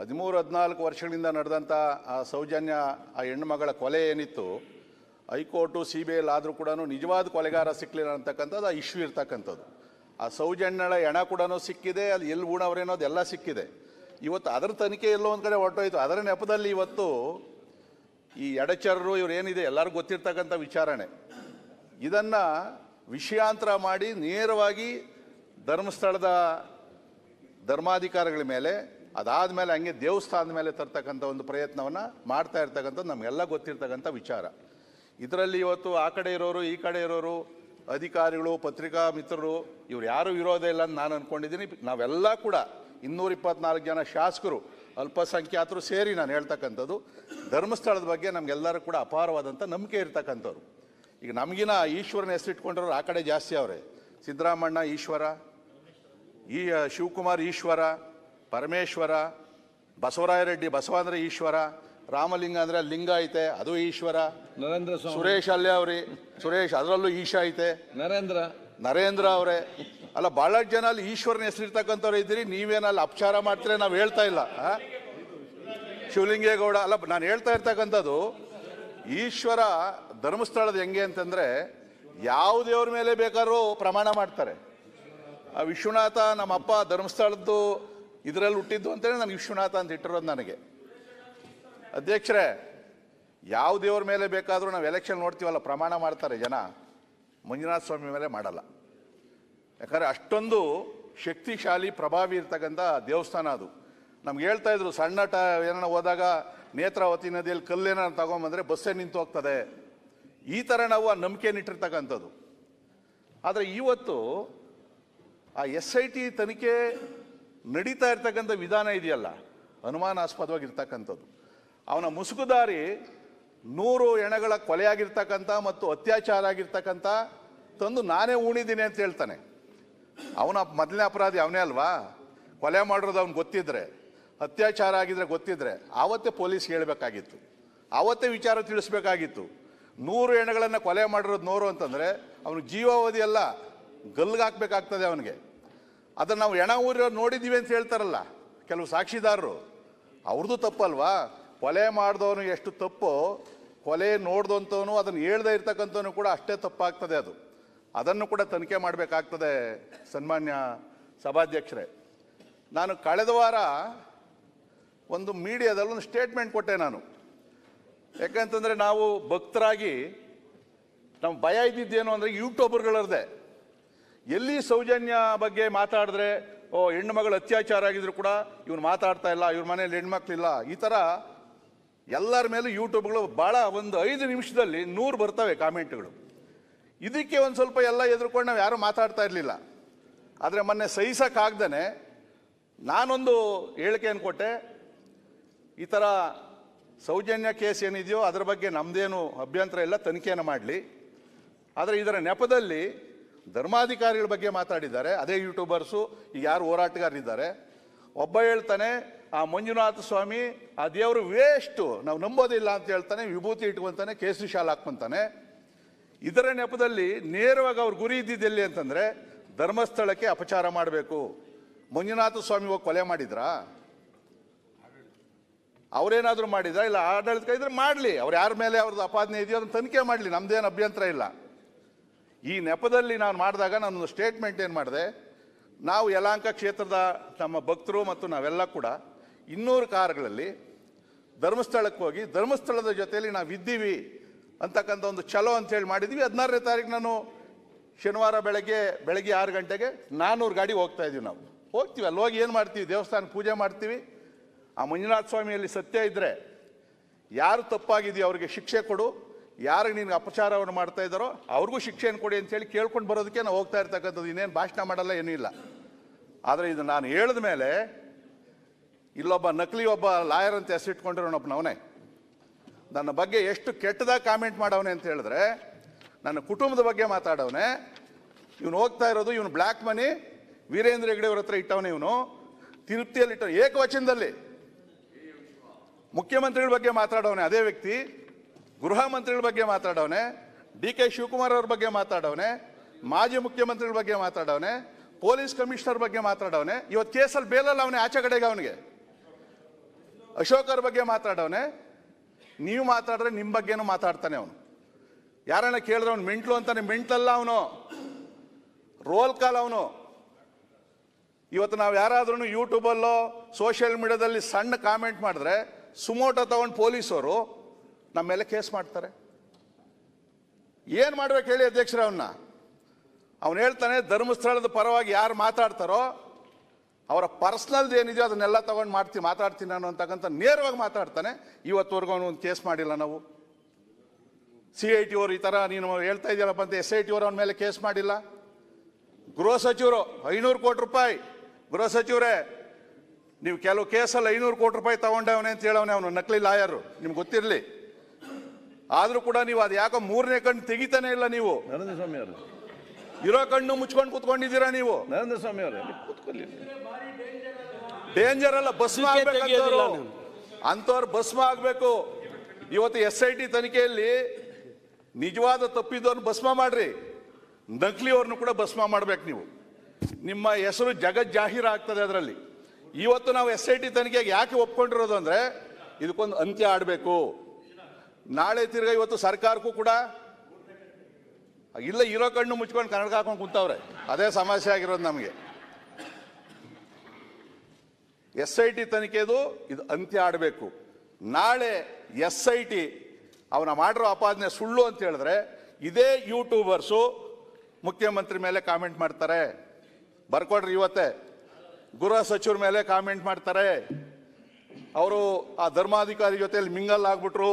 ಹದಿಮೂರು ಹದಿನಾಲ್ಕು ವರ್ಷಗಳಿಂದ ನಡೆದಂಥ ಆ ಸೌಜನ್ಯ ಆ ಹೆಣ್ಮಗಳ ಕೊಲೆ ಏನಿತ್ತು, ಹೈಕೋರ್ಟು ಸಿ ಬಿ ಐಲ್ ಆದರೂ ಕೂಡ ನಿಜವಾದ ಕೊಲೆಗಾರ ಸಿಕ್ಕಲಿಲ್ಲ ಅಂತಕ್ಕಂಥದ್ದು, ಆ ಇಶ್ಯೂ ಇರ್ತಕ್ಕಂಥದ್ದು. ಆ ಸೌಜನ್ಯಳ ಹೆಣ ಕೂಡ ಸಿಕ್ಕಿದೆ ಅದು ಎಲ್ಲಿ ಉಣವ್ರೇನೋ ಅದೆಲ್ಲ ಸಿಕ್ಕಿದೆ. ಇವತ್ತು ಅದರ ತನಿಖೆ ಎಲ್ಲೋ ಒಂದು ಕಡೆ ಹೊರಟೋಯ್ತು. ಅದರ ನೆಪದಲ್ಲಿ ಇವತ್ತು ಈ ಎಡಚರರು ಇವ್ರು ಏನಿದೆ ಎಲ್ಲರಿಗೂ ಗೊತ್ತಿರ್ತಕ್ಕಂಥ ವಿಚಾರಣೆ. ಇದನ್ನು ವಿಷಯಾಂತರ ಮಾಡಿ ನೇರವಾಗಿ ಧರ್ಮಸ್ಥಳದ ಧರ್ಮಾಧಿಕಾರಿಗಳ ಮೇಲೆ ಅದಾದಮೇಲೆ ಹಂಗೆ ದೇವಸ್ಥಾನದ ಮೇಲೆ ತರ್ತಕ್ಕಂಥ ಒಂದು ಪ್ರಯತ್ನವನ್ನು ಮಾಡ್ತಾ ಇರ್ತಕ್ಕಂಥದ್ದು ನಮಗೆಲ್ಲ ಗೊತ್ತಿರ್ತಕ್ಕಂಥ ವಿಚಾರ. ಇದರಲ್ಲಿ ಇವತ್ತು ಆ ಕಡೆ ಇರೋರು, ಈ ಕಡೆ ಇರೋರು, ಅಧಿಕಾರಿಗಳು, ಪತ್ರಿಕಾ ಮಿತ್ರರು, ಇವ್ರು ಯಾರೂ ವಿರೋಧ ಇಲ್ಲ ಅಂತ ನಾನು ಅಂದ್ಕೊಂಡಿದ್ದೀನಿ ನಾವೆಲ್ಲ ಕೂಡ ಇನ್ನೂರ ಇಪ್ಪತ್ನಾಲ್ಕು ಜನ ಶಾಸಕರು, ಅಲ್ಪಸಂಖ್ಯಾತರು ಸೇರಿ ನಾನು ಹೇಳ್ತಕ್ಕಂಥದ್ದು. ಧರ್ಮಸ್ಥಳದ ಬಗ್ಗೆ ನಮಗೆಲ್ಲರೂ ಕೂಡ ಅಪಾರವಾದಂಥ ನಂಬಿಕೆ ಇರ್ತಕ್ಕಂಥವ್ರು. ಈಗ ನಮಗಿನ ಈಶ್ವರನ ಹೆಸರಿಟ್ಕೊಂಡಿರೋರು ಆ ಕಡೆ ಜಾಸ್ತಿ ಅವರೇ. ಸಿದ್ದರಾಮಣ್ಣ ಈಶ್ವರ, ಈ, ಶಿವಕುಮಾರ್, ಈಶ್ವರ ಪರಮೇಶ್ವರ ಬಸವರಾಯರೆಡ್ಡಿ ಬಸವ ಅಂದರೆ ಈಶ್ವರ ರಾಮಲಿಂಗ ಅಂದರೆ ಲಿಂಗ ಐತೆ ಅದು ಈಶ್ವರ ನರೇಂದ್ರ ಸುರೇಶ್ ಅಲ್ಲೇ ಅವ್ರಿ ಸುರೇಶ್ ಅದರಲ್ಲೂ ಈಶ ಐತೆ. ನರೇಂದ್ರ. ನರೇಂದ್ರ ಅವರೇ. ಅಲ್ಲ ಬಹಳ ಜನ ಅಲ್ಲಿ ಈಶ್ವರನ ಹೆಸರಿರ್ತಕ್ಕಂಥವ್ರು ಇದ್ದೀರಿ ನೀವೇನಲ್ಲಿ ಅಪಚಾರ ಮಾಡ್ತೀರಿ ನಾವು ಹೇಳ್ತಾ ಇಲ್ಲ? ಶಿವಲಿಂಗೇಗೌಡ ಅಲ್ಲ ನಾನು ಹೇಳ್ತಾ ಇರ್ತಕ್ಕಂಥದ್ದು ಈಶ್ವರ ಧರ್ಮಸ್ಥಳದ ಹೆಂಗೆ ಅಂತಂದರೆ ಯಾವ ದೇವ್ರ ಮೇಲೆ ಬೇಕಾದ್ರೂ ಪ್ರಮಾಣ ಮಾಡ್ತಾರೆ. ಆ ವಿಶ್ವನಾಥ ನಮ್ಮಪ್ಪ ಧರ್ಮಸ್ಥಳದ್ದು ಇದರಲ್ಲಿ ಹುಟ್ಟಿದ್ದು ಅಂತೇಳಿ ನಾನು ವಿಶ್ವನಾಥ ಅಂತ ಇಟ್ಟಿರೋದು ನನಗೆ. ಅಧ್ಯಕ್ಷರೇ, ಯಾವ ದೇವ್ರ ಮೇಲೆ ಬೇಕಾದರೂ ನಾವು ಎಲೆಕ್ಷನ್ ನೋಡ್ತೀವಲ್ಲ, ಪ್ರಮಾಣ ಮಾಡ್ತಾರೆ ಜನ. ಮಂಜುನಾಥ ಸ್ವಾಮಿ ಮೇಲೆ ಮಾಡಲ್ಲ. ಯಾಕಂದರೆ ಅಷ್ಟೊಂದು ಶಕ್ತಿಶಾಲಿ, ಪ್ರಭಾವಿ ಇರ್ತಕ್ಕಂಥ ದೇವಸ್ಥಾನ ಅದು. ನಮ್ಗೆ ಹೇಳ್ತಾ ಇದ್ರು, ಸಣ್ಣ ಟ ಏನಾರ ಹೋದಾಗ ನೇತ್ರಾವತಿ ನದಿಯಲ್ಲಿ ಕಲ್ಲೇನ ತಗೊಂಬಂದರೆ ಬಸ್ಸೇ ನಿಂತು ಹೋಗ್ತದೆ? ಈ ಥರ ನಾವು ಆ ನಂಬಿಕೆನಿಟ್ಟಿರ್ತಕ್ಕಂಥದ್ದು ಆದರೆ ಇವತ್ತು ಆ ಎಸ್ ಐ ಟಿ ತನಿಖೆ ನಡೀತಾ ಇರ್ತಕ್ಕಂಥ ವಿಧಾನ ಇದೆಯಲ್ಲ, ಅನುಮಾನಾಸ್ಪದವಾಗಿರ್ತಕ್ಕಂಥದ್ದು. ಅವನ ಮುಸುಕುದಾರಿ ನೂರು ಎಣಗಳ ಕೊಲೆಯಾಗಿರ್ತಕ್ಕಂಥ ಮತ್ತು ಅತ್ಯಾಚಾರ ಆಗಿರ್ತಕ್ಕಂಥ ತಂದು ನಾನೇ ಉಣಿದ್ದೀನಿ ಅಂತ ಹೇಳ್ತಾನೆ. ಅವನ ಮೊದಲನೇ ಅಪರಾಧಿ ಅವನೇ ಅಲ್ವಾ? ಕೊಲೆ ಮಾಡಿರೋದು ಅವ್ನು ಗೊತ್ತಿದ್ರೆ, ಅತ್ಯಾಚಾರ ಆಗಿದ್ರೆ ಗೊತ್ತಿದ್ರೆ, ಆವತ್ತೇ ಪೊಲೀಸ್ ಹೇಳಬೇಕಾಗಿತ್ತು. ಆವತ್ತೇ ವಿಚಾರ ತಿಳಿಸ್ಬೇಕಾಗಿತ್ತು. ನೂರು ಹೆಣಗಳನ್ನು ಕೊಲೆ ಮಾಡಿರೋದು ನೋರು ಅಂತಂದರೆ ಅವನು ಜೀವಾವಧಿ ಎಲ್ಲ ಗಲ್ಗೆ ಹಾಕ್ಬೇಕಾಗ್ತದೆ ಅವನಿಗೆ. ಅದನ್ನು ನಾವು ಎಣ ಊರ ನೋಡಿದ್ದೀವಿ ಅಂತ ಹೇಳ್ತಾರಲ್ಲ ಕೆಲವು ಸಾಕ್ಷಿದಾರರು. ಅವ್ರದ್ದು ತಪ್ಪಲ್ವಾ? ಕೊಲೆ ಮಾಡಿದವನು ಎಷ್ಟು ತಪ್ಪೋ, ಕೊಲೆ ನೋಡ್ದಂಥವನು ಅದನ್ನು ಹೇಳ್ದೇ ಇರ್ತಕ್ಕಂಥವನು ಕೂಡ ಅಷ್ಟೇ ತಪ್ಪಾಗ್ತದೆ ಅದು. ಅದನ್ನು ಕೂಡ ತನಿಖೆ ಮಾಡಬೇಕಾಗ್ತದೆ ಸನ್ಮಾನ್ಯ ಸಭಾಧ್ಯಕ್ಷರೇ. ನಾನು ಕಳೆದ ವಾರ ಒಂದು ಮೀಡಿಯಾದಲ್ಲಿ ಒಂದು ಸ್ಟೇಟ್ಮೆಂಟ್ ಕೊಟ್ಟೆ ನಾನು. ಯಾಕಂತಂದರೆ ನಾವು ಭಕ್ತರಾಗಿ ನಮ್ಮ ಭಯ ಇದ್ದಿದ್ದೇನು ಅಂದರೆ ಯೂಟ್ಯೂಬರ್ಗಳರದೆ ಎಲ್ಲಿ ಸೌಜನ್ಯ ಬಗ್ಗೆ ಮಾತಾಡಿದ್ರೆ, ಓ, ಹೆಣ್ಣು ಮಗಳು ಅತ್ಯಾಚಾರ ಆಗಿದ್ರು ಕೂಡ ಇವ್ನು ಮಾತಾಡ್ತಾ ಇಲ್ಲ, ಇವ್ರ ಮನೇಲಿ ಹೆಣ್ಮಕ್ಳಿಲ್ಲ. ಈ ಥರ ಎಲ್ಲರ ಮೇಲೂ ಯೂಟ್ಯೂಬ್ಗಳು ಭಾಳ ಒಂದು ಐದು ನಿಮಿಷದಲ್ಲಿ ನೂರು ಬರ್ತವೆ ಕಾಮೆಂಟ್ಗಳು. ಇದಕ್ಕೆ ಒಂದು ಸ್ವಲ್ಪ ಎಲ್ಲ ಎದುರ್ಕೊಂಡು ನಾವು ಯಾರೂ ಮಾತಾಡ್ತಾ ಇರಲಿಲ್ಲ. ಆದರೆ ಮೊನ್ನೆ ಸಹಿಸೋಕ್ಕಾಗ್ದೇ ನಾನೊಂದು ಹೇಳಿಕೆಯನ್ನು ಕೊಟ್ಟೆ. ಈ ಥರ ಸೌಜನ್ಯ ಕೇಸ್ ಏನಿದೆಯೋ ಅದರ ಬಗ್ಗೆ ನಮ್ಮದೇನು ಅಭ್ಯಂತರ ಇಲ್ಲ, ತನಿಖೆಯನ್ನು ಮಾಡಲಿ. ಆದರೆ ಇದರ ನೆಪದಲ್ಲಿ ಧರ್ಮಾಧಿಕಾರಿಗಳ ಬಗ್ಗೆ ಮಾತಾಡಿದ್ದಾರೆ. ಅದೇ ಯೂಟ್ಯೂಬರ್ಸು, ಈಗ ಯಾರು ಹೋರಾಟಗಾರರಿದ್ದಾರೆ. ಒಬ್ಬ ಹೇಳ್ತಾನೆ, ಆ ಮಂಜುನಾಥ ಸ್ವಾಮಿ, ಆ ದೇವರು ವೇಸ್ಟು ನಾವು ನಂಬೋದಿಲ್ಲ ಅಂತ ಹೇಳ್ತಾನೆ, ವಿಭೂತಿ ಇಟ್ಕೊಂತಾನೆ, ಕೇಸರಿ ಶಾಲ್ ಹಾಕ್ಕೊಂತಾನೆ. ಇದರ ನೆಪದಲ್ಲಿ ನೇರವಾಗಿ ಅವ್ರ ಗುರಿ ಇದ್ದಿದ್ದೆಲ್ಲಿ ಅಂತಂದರೆ, ಧರ್ಮಸ್ಥಳಕ್ಕೆ ಅಪಚಾರ ಮಾಡಬೇಕು. ಮಂಜುನಾಥ ಸ್ವಾಮಿ ಹೋಗಿ ಕೊಲೆ ಮಾಡಿದ್ರಾ? ಅವರೇನಾದರೂ ಮಾಡಿದ್ರಾ? ಇಲ್ಲ, ಆಡಳಿತ ಇದ್ರೆ ಮಾಡಲಿ. ಅವ್ರು ಯಾರ ಮೇಲೆ ಅವ್ರದ್ದು ಅಪಾದನೆ ಇದೆಯೋ ಅದನ್ನು ತನಿಖೆ ಮಾಡಲಿ. ನಮ್ದೇನು ಅಭ್ಯಂತರ ಇಲ್ಲ. ಈ ನೆಪದಲ್ಲಿ ನಾನು ಮಾಡಿದಾಗ ನಾನು ಸ್ಟೇಟ್ಮೆಂಟ್ ಏನು ಮಾಡಿದೆ? ನಾವು ಯಲಾಂಕ ಕ್ಷೇತ್ರದ ನಮ್ಮ ಭಕ್ತರು ಮತ್ತು ನಾವೆಲ್ಲ ಕೂಡ ಇನ್ನೂರು ಕಾರುಗಳಲ್ಲಿ ಧರ್ಮಸ್ಥಳಕ್ಕೆ ಹೋಗಿ ಧರ್ಮಸ್ಥಳದ ಜೊತೆಯಲ್ಲಿ ನಾವು ಇದ್ದೀವಿ ಅಂತಕ್ಕಂಥ ಒಂದು ಛಲೋ ಅಂತೇಳಿ ಮಾಡಿದ್ವಿ. ಹದಿನಾರನೇ ತಾರೀಕು ನಾನು ಶನಿವಾರ ಬೆಳಗ್ಗೆ ಬೆಳಗ್ಗೆ ಆರು ಗಂಟೆಗೆ ನಾನ್ನೂರು ಗಾಡಿ ಹೋಗ್ತಾ ಇದ್ದೀವಿ ನಾವು. ಹೋಗ್ತೀವಿ, ಅಲ್ಲಿ ಹೋಗಿ ಏನು ಮಾಡ್ತೀವಿ? ದೇವಸ್ಥಾನ ಪೂಜೆ ಮಾಡ್ತೀವಿ. ಆ ಮಂಜುನಾಥ ಸ್ವಾಮಿಯಲ್ಲಿ ಸತ್ಯ ಇದ್ದರೆ ಯಾರು ತಪ್ಪಾಗಿದೆಯೋ ಅವರಿಗೆ ಶಿಕ್ಷೆ ಕೊಡು. ಯಾರಿಗೆ ನೀನು ಅಪಚಾರವನ್ನು ಮಾಡ್ತಾ ಇದ್ದಾರೋ ಅವ್ರಿಗೂ ಶಿಕ್ಷೆಯನ್ನು ಕೊಡಿ ಅಂತೇಳಿ ಕೇಳ್ಕೊಂಡು ಬರೋದಕ್ಕೆ ನಾವು ಹೋಗ್ತಾ ಇರ್ತಕ್ಕಂಥದ್ದು ಇನ್ನೇನು ಭಾಷಣ ಮಾಡಲ್ಲ, ಏನೂ ಇಲ್ಲ. ಆದರೆ ಇದು ನಾನು ಹೇಳಿದ ಮೇಲೆ ಇಲ್ಲೊಬ್ಬ ನಕಲಿ ಒಬ್ಬ ಲಾಯರ್ ಅಂತ ಹೆಸರಿಟ್ಕೊಂಡಿರೋನೊಬ್ಬನವನೇ ನನ್ನ ಬಗ್ಗೆ ಎಷ್ಟು ಕೆಟ್ಟದಾಗ ಕಾಮೆಂಟ್ ಮಾಡವನೆ ಅಂತ ಹೇಳಿದ್ರೆ, ನನ್ನ ಕುಟುಂಬದ ಬಗ್ಗೆ ಮಾತಾಡವನೆ, ಇವನು ಹೋಗ್ತಾ ಇರೋದು, ಇವನು ಬ್ಲ್ಯಾಕ್ ಮನಿ, ವೀರೇಂದ್ರ ಹೆಗ್ಡೆಯವ್ರ ಹತ್ರ ಇಟ್ಟವನೇ ಇವನು. ತಿರುಪ್ತಿಯಲ್ಲಿ ಇಟ್ಟವನು, ಏಕವಚನದಲ್ಲಿ ಮುಖ್ಯಮಂತ್ರಿಗಳ ಬಗ್ಗೆ ಮಾತಾಡವನೆ ಅದೇ ವ್ಯಕ್ತಿ. ಗೃಹ ಮಂತ್ರಿಗಳ ಬಗ್ಗೆ ಮಾತಾಡವನೆ ಡಿ ಕೆ ಶಿವಕುಮಾರ್ ಅವ್ರ ಬಗ್ಗೆ ಮಾತಾಡವನೆ ಮಾಜಿ ಮುಖ್ಯಮಂತ್ರಿಗಳ ಬಗ್ಗೆ ಮಾತಾಡವನೆ ಪೊಲೀಸ್ ಕಮಿಷನರ್ ಬಗ್ಗೆ ಮಾತಾಡವನೆ ಇವತ್ತು ಕೇಸಲ್ಲಿ ಬೇಲಲ್ಲ ಅವನೇ ಆಚೆ ಕಡೆಗೆ ಅವನಿಗೆ. ಅಶೋಕರ ಬಗ್ಗೆ ಮಾತಾಡವನೆ ನೀವು ಮಾತಾಡಿದ್ರೆ ನಿಮ್ಮ ಬಗ್ಗೆನೂ ಮಾತಾಡ್ತಾನೆ ಅವನು. ಯಾರನ್ನ ಕೇಳಿದ್ರೆ ಅವ್ನು ಮೆಂಟ್ಲು ಅಂತಾನೆ, ಮೆಂಟ್ಲಲ್ಲ ಅವನು. ರೋಲ್ ಕಾಲ್ ಅವನು. ಇವತ್ತು ನಾವು ಯಾರಾದ್ರೂ ಯೂಟ್ಯೂಬಲ್ಲೋ ಸೋಷಿಯಲ್ ಮೀಡಿಯಾದಲ್ಲಿ ಸಣ್ಣ ಕಾಮೆಂಟ್ ಮಾಡಿದ್ರೆ ಸುಮೋಟೋ ತಗೊಂಡು ಪೊಲೀಸರು ನಮ್ಮ ಮೇಲೆ ಕೇಸ್ ಮಾಡ್ತಾರೆ. ಏನು ಮಾಡ್ಬೇಕು ಹೇಳಿ ಅಧ್ಯಕ್ಷರ ಅವನ್ನ ಅವನು ಹೇಳ್ತಾನೆ, ಧರ್ಮಸ್ಥಳದ ಪರವಾಗಿ ಯಾರು ಮಾತಾಡ್ತಾರೋ, ಅವರ ಪರ್ಸ್ನಲ್ದು ಏನಿದೆಯೋ ಅದನ್ನೆಲ್ಲ ತಗೊಂಡು ಮಾಡ್ತೀನಿ ಮಾತಾಡ್ತೀನಿ ನಾನು ಅಂತಕ್ಕಂಥ ನೇರವಾಗಿ ಮಾತಾಡ್ತಾನೆ. ಇವತ್ತುವರೆಗೂ ಅವನು ಒಂದು ಕೇಸ್ ಮಾಡಿಲ್ಲ ನಾವು. ಸಿ ಐ ಟಿ ಅವರು ಈ ಥರ ನೀನು ಹೇಳ್ತಾ ಇದೆಯಲ್ಲಪ್ಪ ಅಂತ ಎಸ್ ಐ ಟಿ ಅವರು ಅವನ ಮೇಲೆ ಕೇಸ್ ಮಾಡಿಲ್ಲ. ಗೃಹ ಸಚಿವರು, ಐನೂರು ಕೋಟಿ ರೂಪಾಯಿ. ಗೃಹ ಸಚಿವರೇ, ನೀವು ಕೆಲವು ಕೇಸಲ್ಲಿ ಐನೂರು ಕೋಟಿ ರೂಪಾಯಿ ತಗೊಂಡವನೇ ಅಂತ ಹೇಳವನೇ ಅವನು, ನಕಲಿ ಲಾಯರು, ನಿಮ್ಗೆ ಗೊತ್ತಿರಲಿ. ಆದರೂ ಕೂಡ ನೀವು ಅದು ಯಾಕೋ ಮೂರನೇ ಕಣ್ಣು ತೆಗಿತಾನೆ ಇಲ್ಲ ನೀವು? ನರೇಂದ್ರ ಸ್ವಾಮಿ ಅವರು. ಇರೋ ಕಣ್ಣು ಮುಚ್ಕೊಂಡು ಕುತ್ಕೊಂಡಿದ್ದೀರಾ ನೀವು? ನರೇಂದ್ರ ಸ್ವಾಮಿ ಅವರು ಕೂತ್ಕೊಳ್ಳಿ. ಡೇಂಜರ್ ಅಲ್ಲ ಭಸ್ಮ ಆಗ್ಬೇಕು ಆಗ್ಬೇಕಂತವ್ರು. ಅಂಥವ್ರು. ಭಸ್ಮ ಆಗ್ಬೇಕು. ಇವತ್ತು ಎಸ್ ಐ ಟಿ ತನಿಖೆಯಲ್ಲಿ ನಿಜವಾದ ತಪ್ಪಿದ್ದವ್ರನ್ನ ಭಸ್ಮ ಮಾಡ್ರಿ. ನಕಲಿಯವ್ರನ್ನು ಕೂಡ ಭಸ್ಮ ಮಾಡ್ಬೇಕು ನೀವು. ನಿಮ್ಮ ಹೆಸರು ಜಗತ್ ಜಾಹೀರ ಆಗ್ತದೆ ಅದರಲ್ಲಿ. ಇವತ್ತು ನಾವು ಎಸ್ ಐ ಟಿ ತನಿಖೆಗೆ ಯಾಕೆ ಒಪ್ಕೊಂಡಿರೋದು ಅಂದ್ರೆ ಇದಕ್ಕೊಂದು ಅಂತ್ಯ ಆಡಬೇಕು. ನಾಳೆ ತಿರ್ಗ ಇವತ್ತು ಸರ್ಕಾರಕ್ಕೂ ಕೂಡ ಇಲ್ಲ, ಇರೋ ಕಣ್ಣು ಮುಚ್ಕೊಂಡು ಕನ್ನಡ ಹಾಕೊಂಡು ಕುಂತವ್ರೆ. ಅದೇ ಸಮಸ್ಯೆ ಆಗಿರೋದು ನಮಗೆ. ಎಸ್ ಐ ಟಿ ತನಿಖೆದು ಇದು ಅಂತ್ಯ ಆಡಬೇಕು. ನಾಳೆ ಎಸ್ ಐ ಟಿ ಅವನ ಮಾಡಿರೋ ಅಪಾದನೆ ಸುಳ್ಳು ಅಂತ ಹೇಳಿದ್ರೆ ಇದೇ ಯೂಟ್ಯೂಬರ್ಸು ಮುಖ್ಯಮಂತ್ರಿ ಮೇಲೆ ಕಾಮೆಂಟ್ ಮಾಡ್ತಾರೆ. ಬರ್ಕೊಡ್ರಿ ಇವತ್ತೇ. ಗೃಹ ಸಚಿವರ ಮೇಲೆ ಕಾಮೆಂಟ್ ಮಾಡ್ತಾರೆ. ಅವರು ಆ ಧರ್ಮಾಧಿಕಾರಿ ಜೊತೆಯಲ್ಲಿ ಮಿಂಗಲ್ ಆಗ್ಬಿಟ್ರು.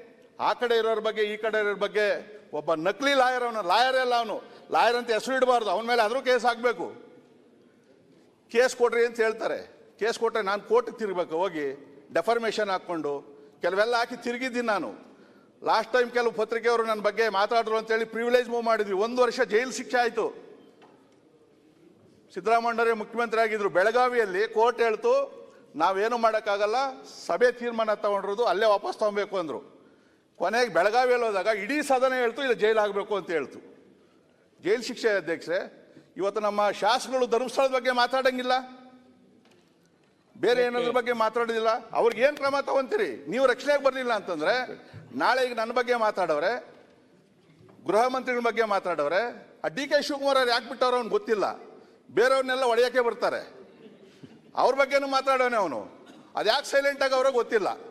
ಆ ಕಡೆ ಇರೋರ ಬಗ್ಗೆ, ಈ ಕಡೆ ಇರೋರ ಬಗ್ಗೆ ಒಬ್ಬ ನಕಲಿ ಲಾಯರ್ ಅವನು, ಲಾಯರ್ ಅಲ್ಲ ಅವನು. ಲಾಯರ್ ಅಂತ ಹೆಸರು ಇಡಬಾರ್ದು, ಅವನ ಮೇಲೆ ಆದರೂ ಕೇಸ್ ಆಗಬೇಕು. ಕೇಸ್ ಕೊಡ್ರಿ ಅಂತ ಹೇಳ್ತಾರೆ. ಕೇಸ್ ಕೊಟ್ಟರೆ ನಾನು ಕೋರ್ಟಿಗೆ ತಿರುಗಬೇಕು, ಹೋಗಿ ಡೆಫರ್ಮೇಷನ್ ಹಾಕ್ಕೊಂಡು, ಕೆಲವೆಲ್ಲ ಹಾಕಿ ತಿರುಗಿದ್ದೀನಿ ನಾನು. ಲಾಸ್ಟ್ ಟೈಮ್ ಕೆಲವು ಪತ್ರಿಕೆಯವರು ನನ್ನ ಬಗ್ಗೆ ಮಾತಾಡಿದ್ರು ಅಂತೇಳಿ ಪ್ರಿವಿಲೇಜ್ ಮೂವ್ ಮಾಡಿದ್ವಿ. ಒಂದು ವರ್ಷ ಜೈಲು ಶಿಕ್ಷೆ ಆಯಿತು. ಸಿದ್ದರಾಮಯ್ಯರೇ ಮುಖ್ಯಮಂತ್ರಿ ಆಗಿದ್ರು ಬೆಳಗಾವಿಯಲ್ಲಿ ಕೋರ್ಟ್ ಹೇಳ್ತು, ನಾವೇನು ಮಾಡೋಕ್ಕಾಗಲ್ಲ, ಸಭೆ ತೀರ್ಮಾನ ತಗೊಂಡಿರೋದು ಅಲ್ಲೇ ವಾಪಸ್ ತೊಗೊಬೇಕು ಅಂದರು. ಕೊನೆಗೆ ಬೆಳಗಾವಿಯಲ್ಲಿ ಹೋದಾಗ ಇಡೀ ಸದನ ಹೇಳ್ತು, ಇಲ್ಲ ಜೈಲು ಆಗಬೇಕು ಅಂತ ಹೇಳ್ತು. ಜೈಲು ಶಿಕ್ಷೆ ಅಧ್ಯಕ್ಷೆ ಇವತ್ತು ನಮ್ಮ ಶಾಸಕರು ಧರ್ಮಸ್ಥಳದ ಬಗ್ಗೆ ಮಾತಾಡಂಗಿಲ್ಲ. ಬೇರೆ ಏನಾದ್ರ ಬಗ್ಗೆ ಮಾತಾಡೋದಿಲ್ಲ. ಅವ್ರಿಗೆ ಏನು ಕ್ರಮ ತಗೊಂತೀರಿ? ನೀವು ರಕ್ಷಣೆಗೆ ಬರಲಿಲ್ಲ ಅಂತಂದ್ರೆ, ನಾಳೆ ಈಗ ನನ್ನ ಬಗ್ಗೆ ಮಾತಾಡವ್ರೆ, ಗೃಹ ಮಂತ್ರಿಗಳ ಬಗ್ಗೆ ಮಾತಾಡವ್ರೆ, ಆ ಡಿ ಕೆ ಶಿವಕುಮಾರ್ ಅವ್ರು ಯಾಕೆ ಬಿಟ್ಟವ್ರು ಅವ್ನು ಗೊತ್ತಿಲ್ಲ. ಬೇರೆಯವ್ರನ್ನೆಲ್ಲ ಒಡೆಯೋಕ್ಕೆ ಬರ್ತಾರೆ. ಅವ್ರ ಬಗ್ಗೆನೂ ಮಾತಾಡೋನೆ ಅವನು. ಅದು ಸೈಲೆಂಟ್ ಆಗಿ ಅವ್ರಿಗೆ ಗೊತ್ತಿಲ್ಲ.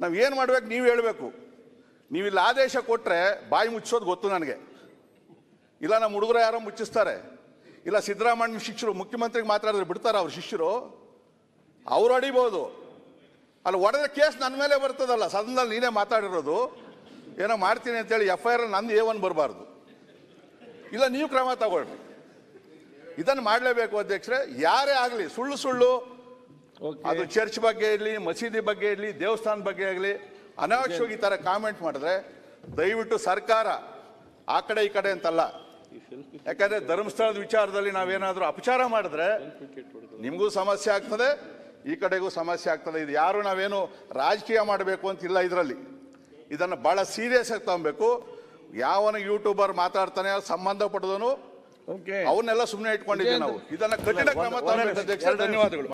ನಾವು ಏನು ಮಾಡ್ಬೇಕು, ನೀವು ಹೇಳಬೇಕು. ನೀವು ಇಲ್ಲಿ ಆದೇಶ ಕೊಟ್ಟರೆ ಬಾಯಿ ಮುಚ್ಚೋದು ಗೊತ್ತು ನನಗೆ. ಇಲ್ಲ ನಮ್ಮ ಹುಡುಗರು ಯಾರೋ ಮುಚ್ಚಿಸ್ತಾರೆ. ಇಲ್ಲ ಸಿದ್ದರಾಮಯ್ಯ ಶಿಷ್ಯರು, ಮುಖ್ಯಮಂತ್ರಿಗೆ ಮಾತಾಡಿದ್ರೆ ಬಿಡ್ತಾರೆ ಅವ್ರ ಶಿಷ್ಯರು? ಅವರು ಹೊಡಿಬೋದು ಅಲ್ಲಿ ಒಡೆದ ಕೇಸ್ ನನ್ನ ಮೇಲೆ ಬರ್ತದಲ್ಲ, ಸದನದಲ್ಲಿ ನೀನೇ ಮಾತಾಡಿರೋದು. ಏನೋ ಮಾಡ್ತೀನಿ ಅಂತೇಳಿ ಎಫ್ ಐ ಆರ್ ನಂದು ಎ ಒನ್ ಬರಬಾರ್ದು. ಇಲ್ಲ, ನೀವು ಕ್ರಮ ತಗೊಳ್ರಿ. ಇದನ್ನು ಮಾಡಲೇಬೇಕು ಅಧ್ಯಕ್ಷರೇ. ಯಾರೇ ಆಗಲಿ, ಸುಳ್ಳು ಸುಳ್ಳು. ಅದು ಚರ್ಚ್ ಬಗ್ಗೆ ಇರಲಿ ಮಸೀದಿ ಬಗ್ಗೆ ಇರಲಿ ದೇವಸ್ಥಾನ ಬಗ್ಗೆ ಆಗಲಿ ಅನಾವಶ್ಯವಾಗಿ ಈ ಥರ ಕಾಮೆಂಟ್ ಮಾಡಿದ್ರೆ ದಯವಿಟ್ಟು ಸರ್ಕಾರ ಆ ಕಡೆ ಈ ಕಡೆ ಅಂತಲ್ಲ. ಯಾಕಂದ್ರೆ ಧರ್ಮಸ್ಥಳದ ವಿಚಾರದಲ್ಲಿ ನಾವೇನಾದರೂ ಅಪಚಾರ ಮಾಡಿದ್ರೆ ನಿಮಗೂ ಸಮಸ್ಯೆ ಆಗ್ತದೆ ಈ ಕಡೆಗೂ ಸಮಸ್ಯೆ ಆಗ್ತದೆ. ಇದು ಯಾರು ನಾವೇನು ರಾಜಕೀಯ ಮಾಡಬೇಕು ಅಂತಿಲ್ಲ ಇದರಲ್ಲಿ. ಇದನ್ನು ಭಾಳ ಸೀರಿಯಸ್ ಆಗಿ ತಗೊಬೇಕು. ಯಾವನ ಯೂಟ್ಯೂಬರ್ ಮಾತಾಡ್ತಾನೆ ಸಂಬಂಧಪಟ್ಟದನು ಅವನ್ನೆಲ್ಲ ಸುಮ್ಮನೆ ಇಟ್ಕೊಂಡಿದ್ದೀವಿ ನಾವು. ಇದನ್ನ ಕಠಿಣ ಕ್ರಮ ಧನ್ಯವಾದಗಳು.